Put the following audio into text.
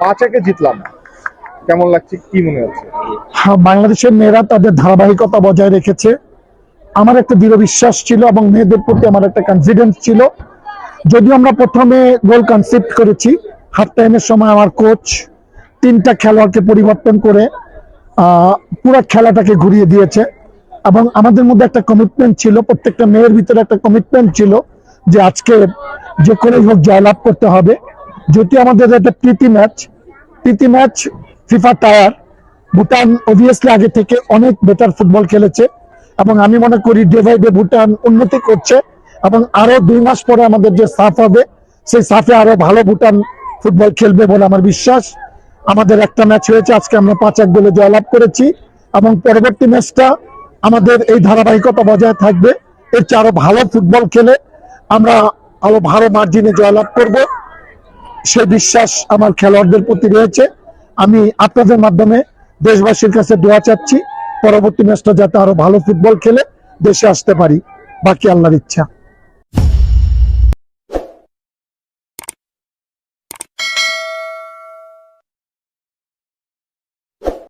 পাঁচ একে জিতলাম। কেমন লাগছে? কি মনে হচ্ছে? হ্যাঁ, বাংলাদেশের মেয়েরা তাদের ধারাবাহিকতা বজায় রেখেছে। আমার একটা দৃঢ় বিশ্বাস ছিল এবং মেয়েদের প্রতি আমার একটা কনফিডেন্স ছিল। যদিও আমরা প্রথমে গোল কনসেপ্ট করেছি হাফ টাইমের সময় আমার কোচ তিনটা খেলোয়াড়কে পরিবর্তন করে পুরো খেলাটাকে ঘুরিয়ে দিয়েছে। এবং আমাদের মধ্যে একটা কমিটমেন্ট ছিল প্রত্যেকটা মেয়ের ভিতরে একটা কমিটমেন্ট ছিল যে আজকে যে করেই হোক জয়লাভ করতে হবে। যদি আমাদের একটা প্রীতি ম্যাচ প্রীতি match, FIFA tier, Bhutan obviously আগে থেকে অনেক বেটার ফুটবল খেলেছে এবং আমি মনে করি ডে বাই ডে ভুটান উন্নতি করছে এবং আরও দুই মাস পরে আমাদের যে সাফ হবে, সেই সাফে আরও ভালো ভুটান ফুটবল খেলবে বলে আমার বিশ্বাস। আমাদের একটা ম্যাচ হয়েছে, আজকে আমরা পাঁচ এক গোলে জয়লাভ করেছি এবং পরবর্তী ম্যাচটা আমাদের এই ধারাবাহিকতা বজায় থাকবে। এর চেয়ে আরও ভালো ফুটবল খেলে আমরা আরও ভালো মার্জিনে জয়লাভ করব। সে বিশ্বাস আমার খেলোয়াড়দের প্রতি রয়েছে। আমি আপনাদের মাধ্যমে দেশবাসীর কাছে দোয়া চাচ্ছি, পরবর্তী ম্যাচটা যাতে আরও ভালো ফুটবল খেলে দেশে আসতে পারি। বাকি আল্লাহর ইচ্ছা।